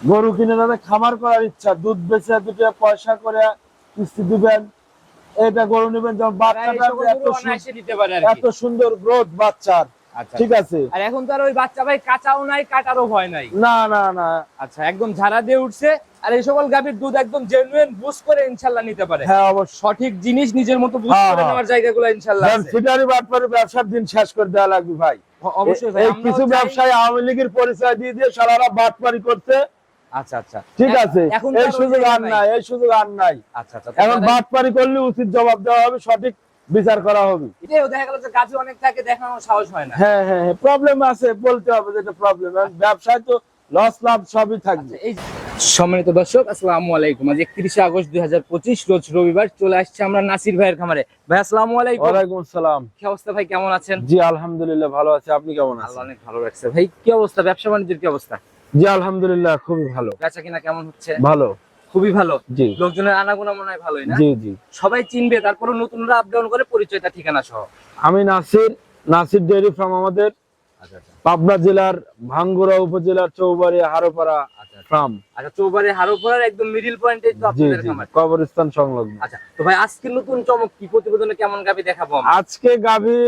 গরু কিনে যাতে খামার করার ইচ্ছা দুধ বেচে দুটো পয়সা করে কিস্তি দিবেন এটা গরু নেবেন যখন এই বাচ্চাটা সকল এত সুন্দর গ্রোথ বাচ্চার আচ্ছা। ঠিক আছে? আর এখন তো আর ওই বাচ্চা ভাই কাঁচাও নাই কাটারও ভয় নাই। না না না। আচ্ছা একদম ঝাড়া দিয়ে উঠছে আর এই সকল গাভীর দুধ একদম জেনুইন বুঝ করে ইনশাল্লাহ নিতে পারে। হ্যাঁ অবশ্যই। সঠিক জিনিস নিজের মতো বুঝ হ্যাঁ, করে হ্যাঁ। নেওয়ার জায়গাগুলো ইনশাল্লাহ দেন আছে। ফিটারি বাটপারি ব্যবসার দিন শেষ করে দেওয়া লাগবে ভাই। অবশ্যই ভাই কিছু ব্যবসায়ী আওয়ামী লীগের পরিচয় দিয়ে দিয়ে সারারা বাটপারি করছে। আচ্ছা আচ্ছা। ঠিক এ- আছে এই সুযোগ আর নাই এই সুযোগ আর নাই। আচ্ছা আচ্ছা এখন বাটপারি করলে উচিত জবাব দেওয়া হবে সঠিক বিচার করা হবে। এটাও দেখা গেল যে গাছে অনেক থাকে দেখানোর সাহস হয় না। হ্যাঁ হ্যাঁ হ্যাঁ প্রবলেম আছে বলতে হবে যেটা প্রবলেম ব্যবসায় তো লস লাভ সবই থাকবে। এই সম্মানিত দর্শক আসসালামু আলাইকুম। আজ একত্রিশে আগস্ট দুই হাজার পঁচিশ রোজ রবিবার চলে আসছে আমরা নাসির ভাইয়ের খামারে। ভাই আসসালামু আলাইকুম। ওয়ালাইকুম আসসালাম। কি অবস্থা ভাই কেমন আছেন? জি আলহামদুলিল্লাহ ভালো আছে। আপনি কেমন আছেন? অনেক ভালো রাখছে। ভাই কি অবস্থা? ব্যবসা বাণিজ্যের কি অবস্থা? জি আলহামদুলিল্লাহ খুবই ভালো। বেচা কিনা কেমন হচ্ছে? ভালো। খুবই ভালো। জি। লোকজনের আনাগোনা মনে হয় ভালোই না? জি জি। সবাই চিনবে তারপরে নতুনরা আপ ডাউন করে পরিচয়টা ঠিকানা সহ। আমি নাসির নাসির ডেয়ারি ফার্ম আমাদের। আচ্ছা আচ্ছা। পাবনা জেলার ভাঙ্গুরা উপজেলার চৌবাড়ি হারোপাড়া আচ্ছা আচ্ছা। ফার্ম আচ্ছা চৌবাড়ি হারোপাড়ার একদম মিডিল পয়েন্টে তো আপনাদের খামার। কবরস্থান সংলগ্ন। আচ্ছা তো ভাই আজকে নতুন চমক কি প্রতিবেদনে কেমন গাবি দেখাবো আজকে গাভী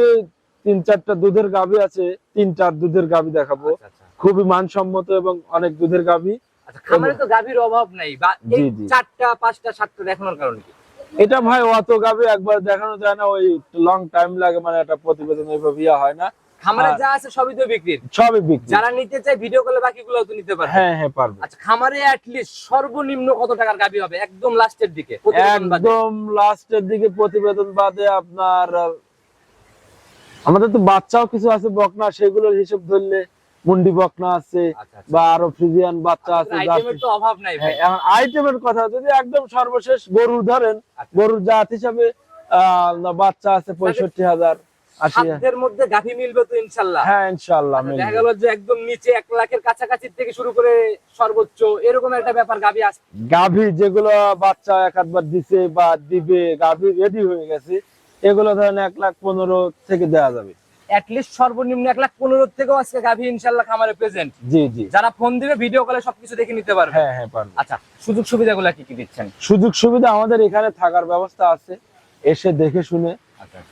তিন চারটা দুধের গাভী আছে তিন চার দুধের গাভী দেখাবো। আচ্ছা। খুবই মানসম্মত এবং অনেক দুধের গাভী। আচ্ছা খামারে তো গাভীর অভাব নাই। চারটা পাঁচটা সাতটা দেখানোর কারণ কি? এটা ভাই অত গাভী একবার দেখানো যায় না ওই লং টাইম লাগে মানে একটা প্রতিবেদন ওইভাবে ইয়া হয় না। খামারে যা আছে সবই তো বিক্রির। সবই বিক্রি যারা নিতে চায় ভিডিও কলে বাকিগুলো তো নিতে পারবে। হ্যাঁ হ্যাঁ পারবে। আচ্ছা খামারে সর্বনিম্ন কত টাকার গাভী হবে? একদম লাস্টের দিকে। একদম লাস্টের দিকে প্রতিবেদন বাদে আপনার আমাদের তো বাচ্চাও কিছু আছে বকনা সেগুলোর হিসেব ধরলে মুন্ডি বকনা আছে আচ্ছা আচ্ছা। বা আরও ফ্রিজিয়ান বাচ্চা আছে ভাই। হ্যাঁ, আইটেমের কথা যদি একদম সর্বশেষ গরু ধরেন আচ্ছা। গরুর জাত হিসাবে বাচ্চা আছে পঁয়ষট্টি হাজার আশি হাজার। সাধ্যের মধ্যে গাভী মিলবে তো ইনশাল্লাহ। হ্যাঁ ইনশাল্লাহ আচ্ছা, দেখা গেল যে একদম নিচে এক লাখের কাছাকাছি থেকে শুরু করে সর্বোচ্চ এরকম একটা ব্যাপার গাভী আছে গাভী যেগুলো বাচ্চা এক আধবার দিছে বা দিবে গাভী রেডি হয়ে গেছে এগুলো ধরেন এক লাখ পনেরো থেকে দেওয়া যাবে। অ্যাটলিস্ট সর্বনিম্ন এক লাখ পনেরো থেকেও আজকে গাভী ইনশাল্লাহ খামারে প্রেজেন্ট জি জি। যারা ফোন দিবে ভিডিও কলে সবকিছু দেখে নিতে পারবে। হ্যাঁ হ্যাঁ পারবে। আচ্ছা সুযোগ সুবিধাগুলো কি কি দিচ্ছেন? সুযোগ সুবিধা আমাদের এখানে থাকার ব্যবস্থা আছে। এসে দেখে শুনে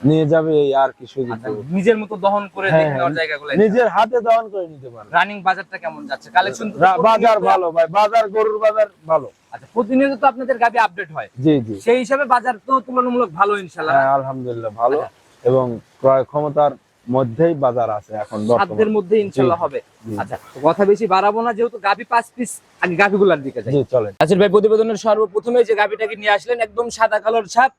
নিয়ে যাবে এই আর কি সুযোগ আচ্ছা, নিজের মতো দহন করে হ্যাঁ, নেওয়ার। জায়গাগুলো নিজের হাতে দহন করে নিতে পারবে। রানিং বাজারটা কেমন যাচ্ছে? কালেকশন বাজার ভালো ভাই বাজার গরুর বাজার ভালো। আচ্ছা প্রতিনিয়ত তো আপনাদের গাভী আপডেট হয়। জি জি। সেই হিসাবে বাজার তো তুলনামূলক ভালো ইনশাল্লাহ। হ্যাঁ আলহামদুলিল্লাহ ভালো। এবং ক্রয় ক্ষমতার মধ্যেই বাজার আছে এখন সাধ্যের মধ্যে ইনশাল্লাহ হবে। আচ্ছা কথা বেশি বাড়াবো না যেহেতু গাভী পাঁচ পিস আগে গাভীগুলার দিকে যাই। চলেন। আচ্ছা ভাই প্রতিবেদনের সর্বপ্রথমে যে গাভীটাকে নিয়ে আসলেন একদম সাদা কালোর ছাপ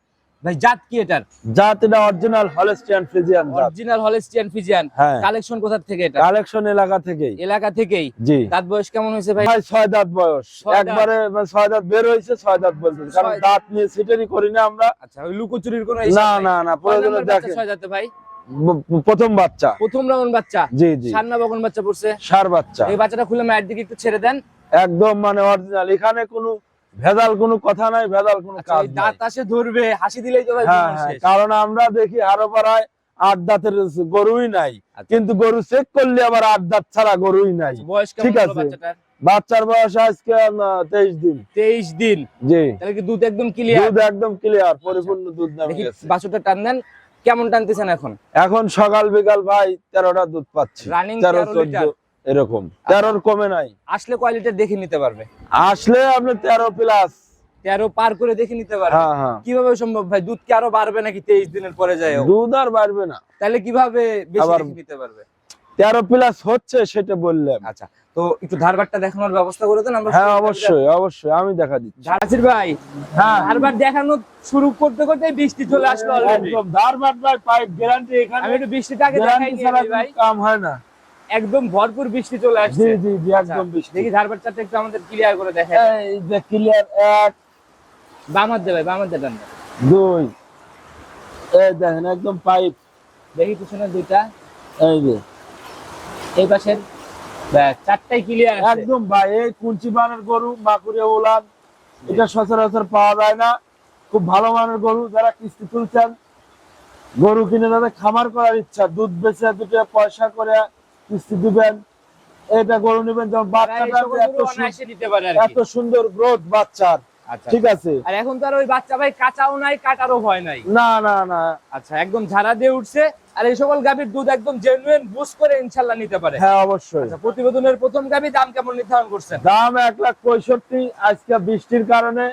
ভাই জাত কি এটার? জাত এটা original Holstein Friesian original Holstein Friesian হ্যাঁ। কালেকশন কোথা থেকে এটা? কালেকশন এলাকা থেকেই। এলাকা থেকেই? জি। দাঁত বয়স কেমন হয়েছে ভাই? ভাই ছয় দাঁত বয়স। একবারে মানে ছয় দাঁত বের হয়েছে ছয় দাঁত বলতে। কারণ দাঁত। দাঁত নিয়ে সিটারি করি না আমরা। আচ্ছা ওই লুকোচুরির কোনো না না না প্রয়োজন প্রয়োজনে দেখে ছয় যাতে ভাই? প্রথম বাচ্চা। প্রথম রাউন্ড বাচ্চা? জি জি। সান্না বগন বাচ্চা পড়ছে? সার বাচ্চা। এই বাচ্চাটা খুলে মায়ের দিকে একটু ছেড়ে দেন। একদম মানে অরিজিনাল এখানে কোনো ভেজাল কোনো কথা নাই ভেজাল কোনো আচ্ছা, কাজ দাঁত আসে ধরবে হাসি দিলেই তো হ্যাঁ হ্যাঁ। কারণ আমরা দেখি হারো পাড়ায় আট দাঁতের গরুই নাই। আচ্ছা। কিন্তু গরু চেক করলে আবার আট দাঁত ছাড়া গরুই নাই। বয়স কেমন ঠিক আছে। বাচ্চার বয়স আজকে তেইশ দিন। তেইশ দিন? জি। তাহলে কি দুধ একদম ক্লিয়ার দুধ একদম ক্লিয়ার পরিপূর্ণ দুধ বাছুরটা টান দেন। কেমন টানতেছেন এখন? এখন সকাল বিকাল ভাই তেরোটা দুধ পাচ্ছি। তেরো চোদ্দ এরকম। তেরোর কমে নাই। আসলে কোয়ালিটি দেখে নিতে পারবে? আসলে আপনি তেরো প্লাস তেরো পার করে দেখে নিতে পারবে? হ্যাঁ হ্যাঁ। কীভাবে সম্ভব ভাই? দুধ কি আরও বাড়বে নাকি তেইশ দিনের পরে যায় দুধ আর বাড়বে না। তাহলে কীভাবে বেশি নিতে পারবে? তেরো প্লাস হচ্ছে সেটা বললাম। আচ্ছা। তো একটু ধারবারটা দেখানোর ব্যবস্থা করে দেন আমরা হ্যাঁ অবশ্যই অবশ্যই আমি দেখা দিচ্ছি। ধারাসির ভাই হ্যাঁ। ধারবার দেখানো শুরু করতে করতে বৃষ্টি চলে আসলো একদম ধারবাট ভাই পাইপ গ্যারান্টি এখানে। আমি একটু বৃষ্টিটা আগে দেখাই ভাই। কাম হয় না। একদম ভরপুর বৃষ্টি চলে জি আসছে। জি জি আচ্ছা, একদম বৃষ্টি। দেখি ধারবার একটু আমাদের ক্লিয়ার করে দেখে এই যে ক্লিয়ার এক। বামার দে ভাই বামার দেন দুই। এই দেখেন একদম পাইপ। দেখি পিছনে দুইটা। এই যে। এই পাশের। চারটাই ক্লিয়ার একদম ভাই এই কুঞ্চি মানের গরু মাকুরে ওলান এটা সচরাচর পাওয়া যায় না। খুব ভালো মানের গরু যারা কিস্তি তুলছেন গরু কিনে তাদের খামার করার ইচ্ছা দুধ বেচে দুটো পয়সা করে কিস্তি দিবেন এটা গরু নেবেন যেমন বাচ্চাটা এত সুন্দর গ্রোথ বাচ্চার। ঠিক আছে। আর এখন তো আর ওই বাচ্চা ভাই কাঁচাও নাই কাটারও ভয় নাই। না না না। আচ্ছা একদম ঝাড়া দিয়ে উঠছে আর এই সকল গাভীর দুধ একদম জেনুইন বুস করে ইনশাল্লাহ নিতে পারে। হ্যাঁ অবশ্যই। আচ্ছা প্রতিবেদনের প্রথম গাভী দাম কেমন নির্ধারণ করছেন? দাম এক লাখ পঁয়ষট্টি আজকে বৃষ্টির কারণে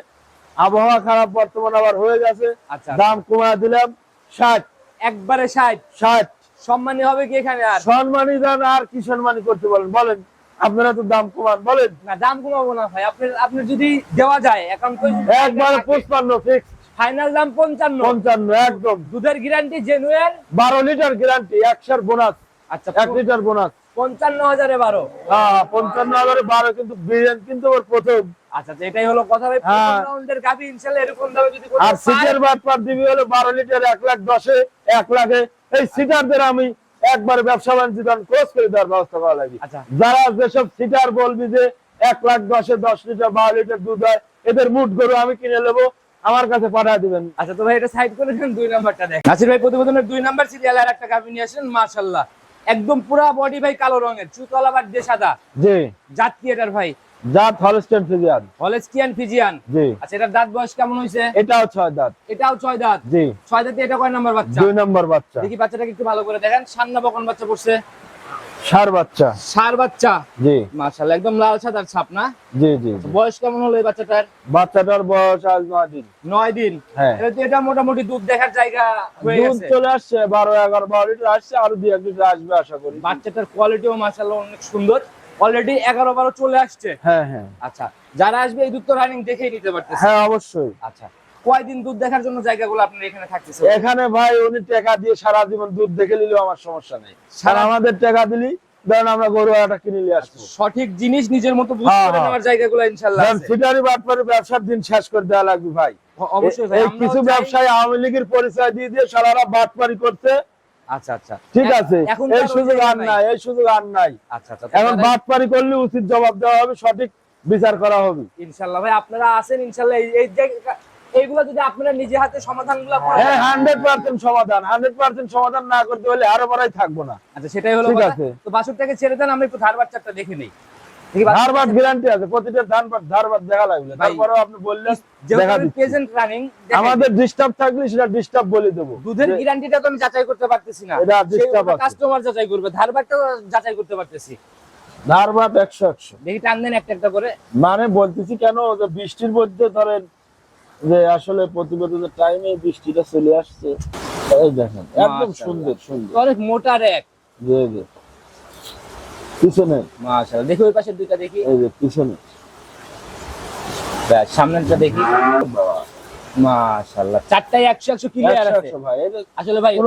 আবহাওয়া খারাপ বর্তমান আবার হয়ে গেছে। আচ্ছা। দাম কমা দিলাম ষাট। একবারে ষাট। ষাট। সম্মানী হবে কি এখানে আর? সম্মানী দান আর কি সম্মানী করতে বলেন বলেন। আপনারা তো দাম কমান বলেন। না দাম কমাবো না ভাই। আপনার আপনার যদি দেওয়া যায় একান্ত একবার পুষ্পান্ন ফিক্স ফাইনাল দাম পঞ্চান্ন। পঞ্চান্ন একদম। দুধের গ্যারান্টি জেনুইন বারো লিটার গ্যারান্টি একশোর বোনাস আচ্ছা এক লিটার বোনাস পঞ্চান্ন হাজারে বারো। হ্যাঁ পঞ্চান্ন হাজারে বারো কিন্তু বিরিয়ানি কিন্তু ওর প্রথম। আচ্ছা এটাই হলো কথা ভাই। হ্যাঁ। রাউন্ডের গাভী ইনশাল্লাহ এরকম দামে যদি আর সিটের বাদ পার দিবি হলো বারো লিটার এক লাখ দশে এক লাখে। এই সিটারদের আমি একবার ব্যবসা বাণিজ্য ক্লোজ করে দেওয়ার ব্যবস্থা করা লাগবে আচ্ছা। যারা যেসব সিটার বলবি যে এক লাখ দশে দশ লিটার বারো লিটার দুধ হয় এদের মুঠ গরু আমি কিনে নেব আমার কাছে পাঠিয়ে দিবেন। আচ্ছা তো ভাই এটা সাইড করে দেন দুই নাম্বারটা দেখ। নাসির ভাই প্রতিবেদনের দুই নাম্বার সিরিয়াল আর একটা গাভী নিয়ে আসেন মাশাল্লাহ একদম পুরা বডি ভাই কালো রঙের চুতলা বাট দিয়ে সাদা জি। জাত এটার ভাই? জাত হলস্টেন ফিজিয়ান। Holstein Friesian. জি। আচ্ছা এটার দাঁত বয়স কেমন হয়েছে এটাও ছয় দাঁত। এটাও ছয় দাঁত? জি। ছয় দাঁতে এটা কয় নাম্বার বাচ্চা? দুই নম্বর বাচ্চা। দেখি বাচ্চাটাকে একটু ভালো করে দেখেন। সান্না বকন বাচ্চা পড়ছে? সার বাচ্চা। সার বাচ্চা? জি। মাশাল্লাহ একদম লাল সাদার ছাপ না? জি জি জি। বয়স কেমন হলো এই বাচ্চাটার? বাচ্চাটার বয়স আজ নয় দিন। নয় দিন? হ্যাঁ। এটা মোটামুটি দুধ দেখার জায়গা হয়ে দুধ চলে আসছে বারো এগারো বারো লিটার আসছে আরও দুই এক লিটার আসবে আশা করি। বাচ্চাটার কোয়ালিটিও মাশাল্লাহ অনেক সুন্দর। অলরেডি এগারো বারো চলে আসছে। হ্যাঁ হ্যাঁ। আচ্ছা যারা আসবে এই দুধ তো রানিং দেখেই নিতে পারতেছে। হ্যাঁ অবশ্যই। আচ্ছা কয়দিন দুধ দেখার জন্য জায়গাগুলো আপনার এখানে থাকতেছে? এখানে ভাই উনি টাকা দিয়ে সারা জীবন দুধ দেখে নিলেও আমার সমস্যা নেই। সারা- আমাদের টাকা দিলি ধরেন আমরা গরু একটা কিনে নিয়ে আসব। সঠিক জিনিস নিজের মতো হ্যাঁ, হ্যাঁ। জায়গাগুলো। ফিটারি বাটপারি ব্যবসার দিন শেষ করে দেওয়া লাগবে ভাই। অবশ্যই ভাই, কিছু ব্যবসায়ী আওয়ামী লীগের পরিচয় দিয়ে দিয়ে সারারা বাটপারি করতে আচ্ছা আচ্ছা। ঠিক আছে এই তো আর ওই সুযোগ আর নাই। এই সুযোগ আর নাই। আচ্ছা আচ্ছা এখন বাটপারি করলে উচিত জবাব দেওয়া হবে সঠিক বিচার করা হবে। ইনশাল্লাহ ভাই আপনারা আছেন এই- এইগুলো যদি আপনারা নিজে হাতে সমাধানগুলো করেন। হ্যাঁ সমাধান হান্ড্রেড পার্সেন্ট সমাধান না করতে হলে আরও বড়াই থাকব না। আচ্ছা সেটাই হলো কথা। তো বাছুরটাকে ছেড়ে দেন আমি একটু ধার বাচ্চাটা দেখে নেই। ধারবাদ গ্যারান্টি আছে প্রতিটা ধানবাদ ধারবাদ দেখা লাগবে। ভাই, তারপরেও আপনি বললেন দেখা প্রেজেন্ট রানিং আমাদের ডিস্টার্ব থাকলে সেটা ডিস্টার্ব বলে দেবো। দুধের গ্যারান্টিটা তো আমি যাচাই করতে পারতেছি না। এটা আছে। কাস্টমার যাচাই করবে ধারবারটা যাচাই করতে পারতেছি। ধারবাদ একশো একশো। দেখি টান দেন একটা একটা করে। মানে বলতেছি কেন যে বৃষ্টির মধ্যে ধরেন যে আসলে প্রতিবেদনের টাইমে বৃষ্টিটা চলে আসছে এই দেখেন একদম সুন্দর সুন্দর। অনেক মোটা র্যাক জি জি। পিছনে। মাশাআল্লাহ। দেখি ওই পাশের দুইটা দেখি। এই যে পিছনে। ব্যাস, সামনেরটা দেখি। মাশাআল্লাহ। ক্লিয়ার আছে। ভাই আসলে ভাই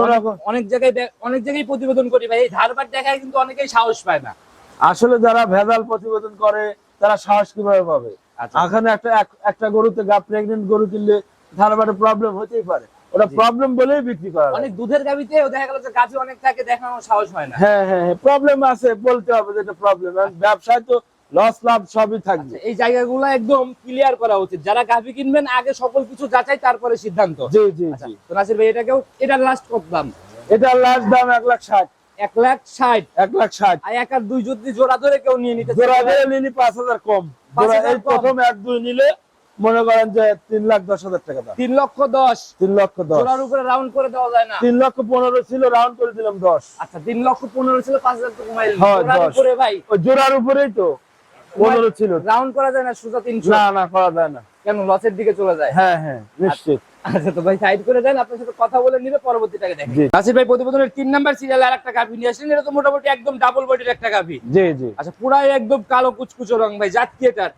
অনেক- জায়গায় অনেক জায়গায় প্রতিবেদন করি ভাই। এই ধারবার দেখায় কিন্তু অনেকেই সাহস পায় না। আসলে যারা ভেজাল প্রতিবেদন করে তারা সাহস কীভাবে পাবে? আচ্ছা। এখানে একটা একটা গরুতে গা প্রেগনেন্ট গরু কিনলে ধারবারে প্রবলেম হতেই পারে। ওটা প্রবলেম বলেই বিক্রি করা অনেক দুধের গাবিতে দেখা গেল যে গাছে অনেক থাকে দেখানোর সাহস হয় না। হ্যাঁ হ্যাঁ হ্যাঁ প্রবলেম আছে বলতে হবে যেটা প্রবলেম ব্যবসায় তো লস লাভ সবই থাকবে। এই জায়গাগুলো একদম ক্লিয়ার করা উচিত। যারা গাভি কিনবেন আগে সকল কিছু যাচাই তারপরে সিদ্ধান্ত। জি জি আচ্ছা, জি। তো নাসির ভাই এটাকেও এটার লাস্ট কত দাম? এটার লাস্ট দাম এক লাখ ষাট। এক লাখ ষাট? এক লাখ ষাট। আর এক আর দুই যদি জোড়া ধরে কেউ নিয়ে নিতে জোড়া ধরে নিলি পাঁচ হাজার এই কম। প্রথম এক দুই নিলে মনে করেন যে তিন লাখ দশ হাজার টাকা দাম। তিন লক্ষ দশ। তিন লক্ষ দশ। জোড়ার উপরে রাউন্ড করে দেওয়া যায় না। তিন লক্ষ পনেরো ছিল রাউন্ড করে দিলাম দশ। আচ্ছা তিন লক্ষ পনেরো ছিল পাঁচ হাজার হ্যাঁ। উপরে ভাই। ওই জোড়ার উপরেই তো পনেরো ছিল। রাউন্ড করা যায় না সোজা তিনশো। না না করা যায় না। কেন লসের দিকে চলে যায়? হ্যাঁ হ্যাঁ নিশ্চিত। আচ্ছা তো ভাই সাইড করে দেন আপনার সাথে কথা বলে নিবে পরবর্তীটাকে দেখেন। নাসির ভাই প্রতিবেদনের তিন নাম্বার সিরিয়াল আর একটা গাভি নিয়ে আসলেন এটা তো মোটামুটি একদম ডাবল বডির একটা গাভি। জি জি। আচ্ছা পুরাই একদম কালো কুচকুচো রং ভাই জাত কি এটার?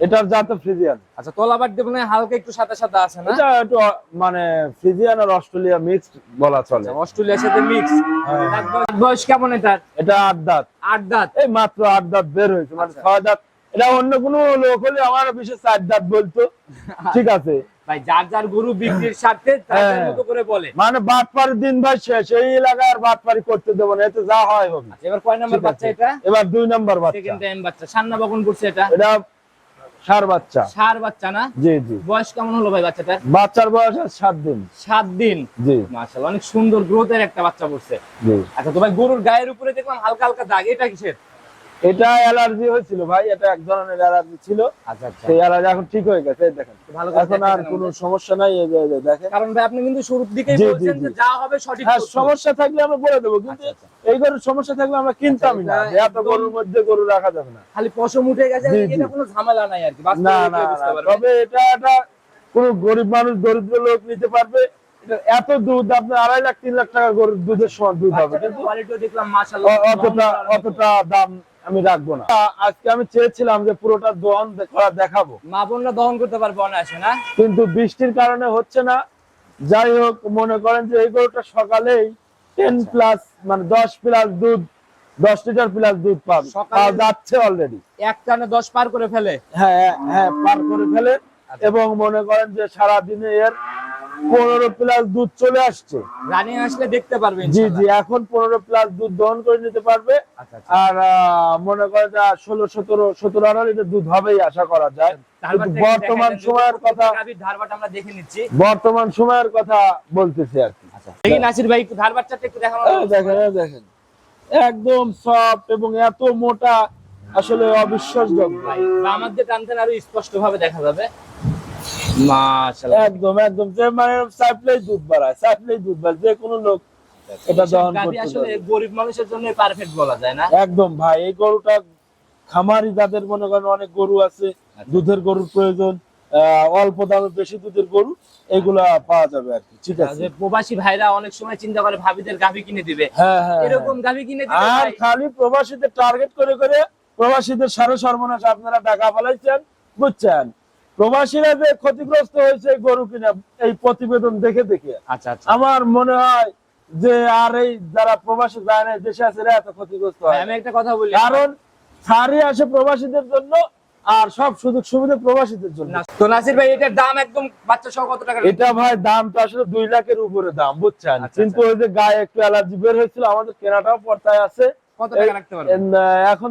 এটার জাত ফ্রিজিয়ান। আচ্ছা তলাবার দিয়ে মনে হালকা একটু সাদা সাদা আছে না? এটা একটু মানে ফ্রিজিয়ান আর অস্ট্রেলিয়া মিক্সড বলা চলে। আচ্ছা, অস্ট্রেলিয়ার সাথে মিক্স। হ্যাঁ। বয়স কেমন এটার? এটা আট দাঁত। আট দাঁত? এই মাত্র আট দাঁত বের হয়েছে মানে আচ্ছা। ছয় দাঁত। এটা অন্য কোনো লোক হলে আমার বিশেষ চার দাঁত বলতো। ঠিক আছে। ভাই যার যার গরু বিক্রির স্বার্থে তার হ্যাঁ। মতো করে বলে। মানে বাটপাড়ির দিন ভাই শেষ এই এলাকায় আর বাটপাড়ি করতে দেবো না এতে যা হয় হবে। আচ্ছা, এবার কয় নাম্বার বাচ্চা এটা? এবার দুই নম্বর বাচ্চা। সেকেন্ড টাইম বাচ্চা সান্না বকন করছে এটা? এটা সার বাচ্চা। সার বাচ্চা না? জি জি। বয়স কেমন হলো ভাই বাচ্চাটার? বাচ্চার বয়স সাত দিন। সাত দিন? জি। মাশাআল্লাহ অনেক সুন্দর গ্রোথের একটা বাচ্চা পড়ছে। জি। আচ্ছা তো ভাই গরুর গায়ের উপরে দেখলাম হালকা হালকা দাগ এটা কিসের? এটা অ্যালার্জি হয়েছিল ভাই এটা এক ধরনের অ্যালার্জি ছিল। আচ্ছা আচ্ছা। সেই অ্যালার্জি এখন ঠিক হয়ে গেছে দেখেন। এখন আর কোনো সমস্যা নাই দেখেন। কারণ ভাই আপনি কিন্তু শুরুর দিকেই বলছেন যে যা হবে সঠিক হ্যাঁ সমস্যা থাকলে আমরা বলে দেবো কিন্তু আচ্ছা, এই গরুর সমস্যা থাকলে আমরা কিনতামই না। এত গরুর মধ্যে গরু রাখা যাবে না। খালি পশম উঠে গেছে এটা কোনো ঝামেলা নাই আর কি না না। তবে এটা একটা কোন গরিব মানুষ দরিদ্র লোক নিতে পারবে এত দুধ আপনার আড়াই লাখ তিন লাখ টাকা গরুর দুধের সমান দুধ হবে কিন্তু অতটা অতটা দাম আমি রাখব না। আজকে আমি চেয়েছিলাম যে পুরোটা দহন করা দেখাবো। মা বোনরা দহন করতে পারবে না? কিন্তু বৃষ্টির কারণে হচ্ছে না। যাই হোক মনে করেন যে এই গরুটা সকালেই টেন। প্লাস মানে দশ প্লাস দুধ দশ লিটার প্লাস দুধ পাবে। সকালে- যাচ্ছে অলরেডি এক টানে দশ পার করে ফেলে? হ্যাঁ হ্যাঁ পার করে ফেলে। আচ্ছা। এবং মনে করেন যে সারা দিনে এর পনেরো প্লাস দুধ চলে আসছে। রানিং আসলে দেখতে পারবে জি জি এখন পনেরো প্লাস দুধ দহন করে নিতে পারবে। আচ্ছা আচ্ছা। আর মনে করেন যে ষোলো সতেরো সতেরো আঠারো লিটার দুধ হবেই আশা করা যায়। বর্তমান সময়ের কথা আমরা দেখে নিচ্ছি। বর্তমান সময়ের কথা বলতেছি আর কি। আচ্ছা দেখি নাসির ভাই একটু ধারবাটটা একটু দেখানো দেখেন দেখেন। একদম সফট এবং এত মোটা আসলে অবিশ্বাসযোগ্য। ভাই আমার দিয়ে টানতেন আরও স্পষ্ট ভাবে দেখা যাবে। মাশাআল্লাহ। একদম একদম। যে মানে সাইপ্লাই দুধ বাড়ায় সাইপ্লাই দুধ বাড়ায়। যে কোনো লোক এটা দহন করতে আসলে গরিব মানুষের জন্য পারফেক্ট বলা যায় না? একদম ভাই এই গরুটা খামারি যাদের মনে করেন অনেক গরু আছে আচ্ছা। দুধের গরুর প্রয়োজন অল্প দামে বেশি দুধের গরু এগুলা পাওয়া যাবে আর কি। ঠিক আছে। প্রবাসী ভাইরা অনেক সময় চিন্তা করে ভাবিদের গাভী কিনে দিবে। হ্যাঁ হ্যাঁ এরকম গাভী কিনে দিবে আর খালি প্রবাসীদের টার্গেট করে করে প্রবাসীদের সারা সর্বনাশ আপনারা টাকা ফেলাইছেন বুঝছেন? প্রবাসীরা যে ক্ষতিগ্রস্ত হয়েছে গরু কিনা এই প্রতিবেদন দেখে দেখে। আচ্ছা আচ্ছা। আমার মনে হয় যে আর এই যারা প্রবাসী যায় না দেশে আছে এত ক্ষতিগ্রস্ত হয় আমি একটা কথা বলি। কারণ ছাড়ি আসে প্রবাসীদের জন্য আর সব সুযোগ সুবিধা প্রবাসীদের জন্য। তো নাসির ভাই এটার দাম একদম বাচ্চা সহ কত টাকা? এটা ভাই দাম তো আসলে দুই লাখের উপরে দাম বুঝছেন? আচ্ছা, কিন্তু ওই যে গায়ে একটু অ্যালার্জি বের হয়েছিল আমাদের কেনাটাও পর্তায় আছে। কত টাকা রাখতে পারবে এন, আহ, এখন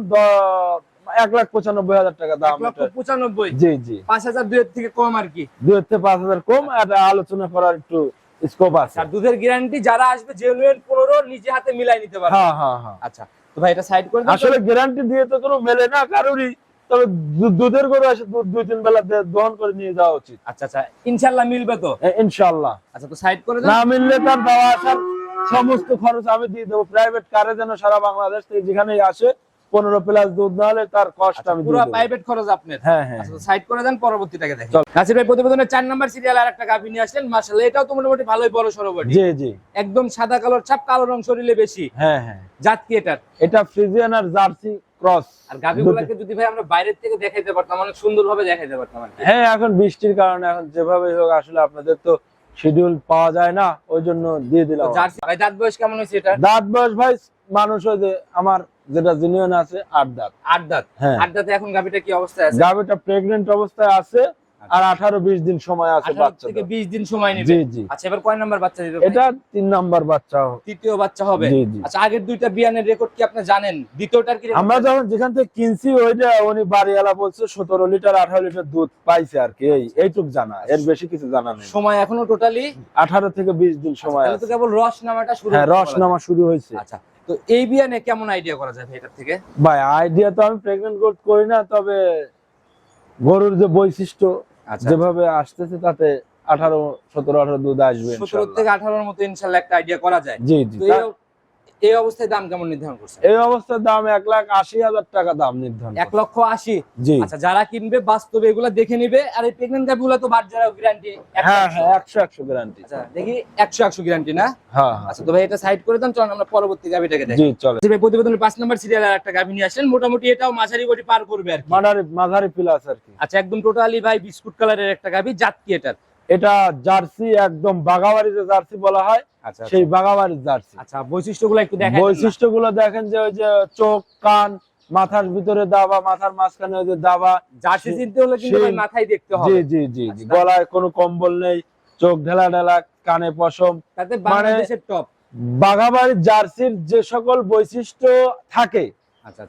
এক লাখ পঁচানব্বই হাজার টাকা দাম এক লক্ষ এটার। পঁচানব্বই। জি জি। পাঁচ হাজার দুইয়ের থেকে কম আর কি। দুই থেকে পাঁচ হাজার কম আর আলোচনা করার একটু স্কোপ আছে। আর দুধের গ্যারান্টি যারা আসবে জেনুইন পনেরো নিজে হাতে মিলাই নিতে পারবে। হ্যাঁ হ্যাঁ হ্যাঁ। আচ্ছা তো ভাই এটা সাইড করে দিন। আসলে গ্যারান্টি দিয়ে তো কোনো মেলে না কারোরই। তবে দু- দুধের গরু আসে দুই তিন বেলা দহন করে নিয়ে যাওয়া উচিত। আচ্ছা আচ্ছা ইনশাল্লাহ মিলবে তো? ইনশাল্লাহ আচ্ছা তো সাইড করে না মিললে তার দেওয়া আসার সমস্ত খরচ আমি দিয়ে দেবো। প্রাইভেট কারে যেন সারা বাংলাদেশ থেকে যেখানেই আসে পনেরো প্লাস দুধ না হলে তার কষ্ট আমি পুরো প্রাইভেট খরচ আপনার। হ্যাঁ হ্যাঁ। আচ্ছা সাইড করে দেন পরবর্তীটাকে দেখেন নাসির ভাই প্রতিবেদনের চার নাম্বার সিরিয়াল আর একটা গাভী নিয়ে আসলেন। মাশাআল্লাহ এটাও তো মোটামুটি ভালোই বড় জি জি। একদম সাদা কালোর ছাপ কালো রং শরীরে বেশি। হ্যাঁ হ্যাঁ। জাত কি এটার? এটা ফ্রিজিয়ান আর জার্সি ক্রস। আর গাভীগুলোকে যদি ভাই আমরা বাইরের থেকে দেখাইতে পারতাম অনেক সুন্দর ভাবে দেখাইতে পারতাম হ্যাঁ এখন বৃষ্টির কারণে এখন যেভাবে হোক আসলে আপনাদের তো শিডিউল পাওয়া যায় না ওই জন্য দিয়ে দিলাম। দাঁত বয়স কেমন হয়েছে এটা দাঁত বয়স ভাই মানুষ ওই যে আমার যেটা আছে আট দাঁত। আট দাঁত? হ্যাঁ। আট দাঁতে এখন গাভীটা কি অবস্থায় আছে? গাভিটা অবস্থায় আছে আর আঠারো বিশ দিন সময় আছে বাচ্চা থেকে বিশ দিন সময় নেবে? জি জি। আচ্ছা এবার কয় নাম্বার বাচ্চা দিবে এটা তিন নাম্বার বাচ্চা তৃতীয় বাচ্চা হবে? আচ্ছা আগের দুইটা বিয়ানের রেকর্ড কি আপনি জানেন? দ্বিতীয়টার কি আমরা যখন যেখান থেকে কিনছি ওইটা উনি বাড়িওয়ালা বলছে সতেরো লিটার আঠারো লিটার দুধ পাইছে আর কি। এই এইটুক জানা এর বেশি কিছু জানা নেই। সময় এখনও টোটালি আঠারো থেকে বিশ দিন সময় তাহলে তো কেবল রস নামাটা শুরু হ্যাঁ রস নামা শুরু হয়েছে। আচ্ছা তো এই বিয়ানে কেমন আইডিয়া করা যায় এটার থেকে? ভাই আইডিয়া তো আমি প্রেগনেন্ট করি না তবে গরুর যে বৈশিষ্ট্য আচ্ছা যেভাবে আসতেছে তাতে আঠারো সতেরো আঠারো দুধ আসবে সতেরো থেকে আঠারোর মতো ইনশাল্লাহ একটা আইডিয়া করা যায়। জি জি। এই- অবস্থায় দাম কেমন নির্ধারণ করছে এই অবস্থার দাম এক লাখ আশি হাজার টাকা দাম নির্ধারণ এক লক্ষ আশি? জি। আচ্ছা যারা কিনবে বাস্তবে এগুলা দেখে নিবে আর এই প্রেগনেন্ট গাভিগুলো তো গ্যারান্টি হ্যাঁ হ্যাঁ একশো। একশো গ্যারান্টি আচ্ছা দেখি একশো একশো গ্যারান্টি না? হ্যাঁ হ্যাঁ। আচ্ছা তো ভাই এটা সাইড করে দেন চলুন আমরা পরবর্তী গাভিটাকে দেখি। জি চলে ভাই প্রতিবেদনের পাঁচ নাম্বার সিরিয়াল আর একটা গাভি নিয়ে আসেন মোটামুটি এটাও মাঝারি বডি পার করবে আর কি। মাঝারি মাঝারি প্লাস আর কি। আচ্ছা একদম টোটালি ভাই বিস্কুট কালারের একটা গাভি জাত কি এটার? এটা জার্সি একদম বাগাবাড়ি যে জার্সি বলা হয় আচ্ছা সেই বাগাবাড়ির জার্সি। আচ্ছা বৈশিষ্ট্যগুলো একটু দেখাই বৈশিষ্ট্যগুলো দেখেন যে ওই যে চোখ কান মাথার ভিতরে দাবা মাথার মাঝখানে ওই যে দাবা জার্সি চিনতে হলে কিন্তু মাথায় দেখতে হবে। জি জি জি আচ্ছা। গলায় কোনো কম্বল নেই চোখ ঢেলা ঢেলা কানে পশম। তাতে মানে- বাংলাদেশের টপ বাঘাবাড়ির জার্সির যে সকল বৈশিষ্ট্য থাকে আচ্ছা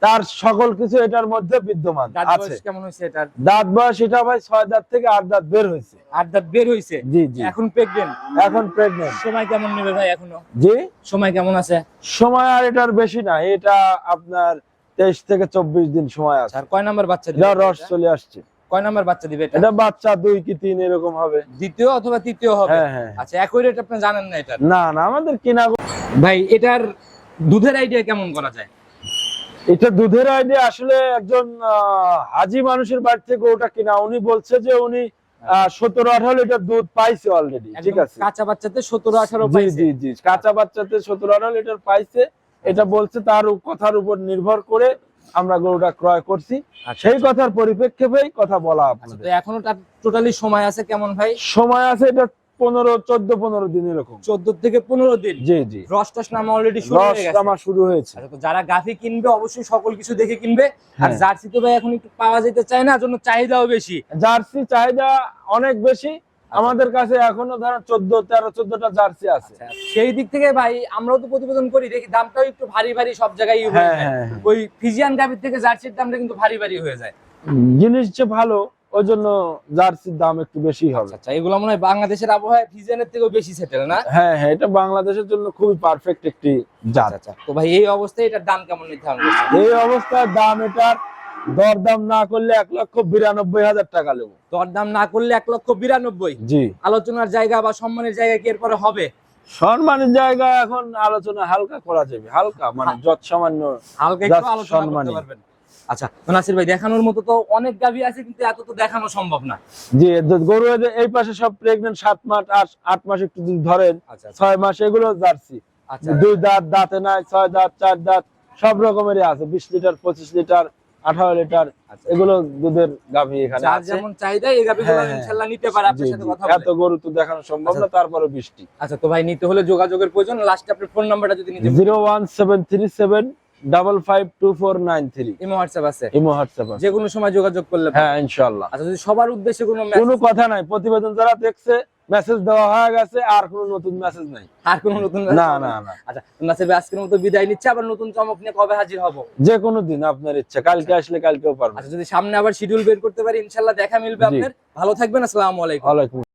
তার সকল কিছু এটার মধ্যে বিদ্যমান দাঁত আছে। কেমন হয়েছে এটার? দাঁত বয়স এটা ভাই ছয় দাঁত থেকে আট দাঁত বের হয়েছে। আট দাঁত বের হয়েছে? জি জি। এখন প্রেগনেন্ট এখন প্রেগনেন্ট সময় কেমন নেবে ভাই এখনও? জি? সময় কেমন আছে? সময় আর এটার বেশি না এটা আপনার তেইশ থেকে চব্বিশ দিন সময় আছে। আর কয় নাম্বার বাচ্চা দিবে যা রস চলে আসছে। কয় নাম্বার বাচ্চা দিবে এটা? এটা বাচ্চা দুই কি তিন এরকম হবে। দ্বিতীয় অথবা তৃতীয় হবে? হ্যাঁ হ্যাঁ। আচ্ছা একই রেট আপনি জানেন না এটা না না আমাদের কিনা ভাই এটার দুধের আইডিয়া কেমন করা যায়? এটা দুধের আইডিয়া আসলে একজন হাজি মানুষের বাড়ি থেকে ওটা কিনা উনি বলছে যে উনি সতেরো আঠারো লিটার দুধ পাইছে অলরেডি ঠিক আছে? কাঁচা বাচ্চাতে সতেরো আঠারো জি জি জি কাঁচা বাচ্চাতে সতেরো আঠারো লিটার পাইছে এটা বলছে তার কথার উপর নির্ভর করে আমরা গরুটা ক্রয় করছি। সেই কথার পরিপ্রেক্ষিতেই কথা বলা আচ্ছা আপনাদের। এখনও তার টোটালি সময় আছে কেমন ভাই? সময় আছে এটা পনেরো চোদ্দ পনেরো দিন এরকম। চোদ্দ থেকে পনেরো দিন? জি জি। রস টস নামা অলরেডি শুরু হয়ে গেছে। আমার শুরু হয়েছে। আচ্ছা তো যারা গাভি কিনবে অবশ্যই সকল কিছু দেখে কিনবে। আর হ্যাঁ। জার্সি তো ভাই এখন একটু পাওয়া যেতে চায় না জন্য চাহিদাও বেশি। জার্সি চাহিদা অনেক বেশি। আমাদের কাছে এখনও ধরো চোদ্দ তেরো চোদ্দটা জার্সি আছে। আচ্ছা, সেই দিক থেকে ভাই আমরাও তো প্রতিবেদন করি দেখি দামটাও একটু ভারী ভারী সব জায়গায় হ্যাঁ হ্যাঁ। ওই ফিজিয়ান গাভির থেকে জার্সির দামটা কিন্তু ভারী ভারী হয়ে যায়। জিনিস যে ভালো ওই জন্য জার্সির দাম একটু বেশি হবে। আচ্ছা এগুলো মনে হয় বাংলাদেশের ফিজিয়ানের থেকেও বেশি সেটেল না? হ্যাঁ হ্যাঁ এটা বাংলাদেশের জন্য খুবই পারফেক্ট একটি জাত। আচ্ছা তো ভাই এই অবস্থায় এটার দাম কেমন নির্ধারণ করছে এই অবস্থায় দাম এটার দরদাম না করলে এক লক্ষ বিরানব্বই হাজার টাকা নেব দরদাম না করলে এক লক্ষ বিরানব্বই? জি। আলোচনার জায়গা বা সম্মানের জায়গা কি এরপরে হবে? সম্মানের জায়গা এখন আলোচনা হালকা করা যাবে হালকা মানে যত সামান্য হালকা একটু আলোচনা করতে পারবেন। আচ্ছা নাসির ভাই দেখানোর মতো তো অনেক আছে কিন্তু এত তো দেখানো সম্ভব না। গরু সব আট মাস একটু ধরেন আচ্ছা, আচ্ছা। ছয় মাস এগুলো আচ্ছা, দাঁত ছয় দাঁত চার দাঁত সব রকমেরই আছে বিশ লিটার পঁচিশ লিটার আঠারো লিটার এগুলো দুধের গাভী এখানে যেমন চাহিদা এই হ্যাঁ, হ্যাঁ। নিতে পারে আপনার সাথে কথা এত গরু তো দেখানো সম্ভব না তারপরে বৃষ্টি। আচ্ছা তো ভাই নিতে হলে যোগাযোগের প্রয়োজন লাস্ট আপনার ফোন নাম্বারটা যদি নিতে 01737 double five two four nine three imo WhatsApp আছে। ইমো হোয়াটসঅ্যাপ আছে। যে কোনো সময় যোগাযোগ করলে হ্যাঁ ইনশাল্লাহ আচ্ছা যদি সবার উদ্দেশ্যে কোনো কোনো কথা নাই প্রতিবেদন যারা দেখছে মেসেজ দেওয়া হয়ে গেছে আর কোনো নতুন মেসেজ নাই। আর কোনো নতুন না না না। আচ্ছা তো নাসির ভাই আজকের মতো বিদায় নিচ্ছে আবার নতুন চমক নিয়ে কবে হাজির হব? যে কোনো দিন আপনার ইচ্ছা। কালকে আসলে কালকেও পারবেন আচ্ছা যদি সামনে আবার শিডিউল বের করতে পারি ইনশাআল্লাহ দেখা মিলবে আপনার। ভালো থাকবেন আসসালামু আলাইকুম।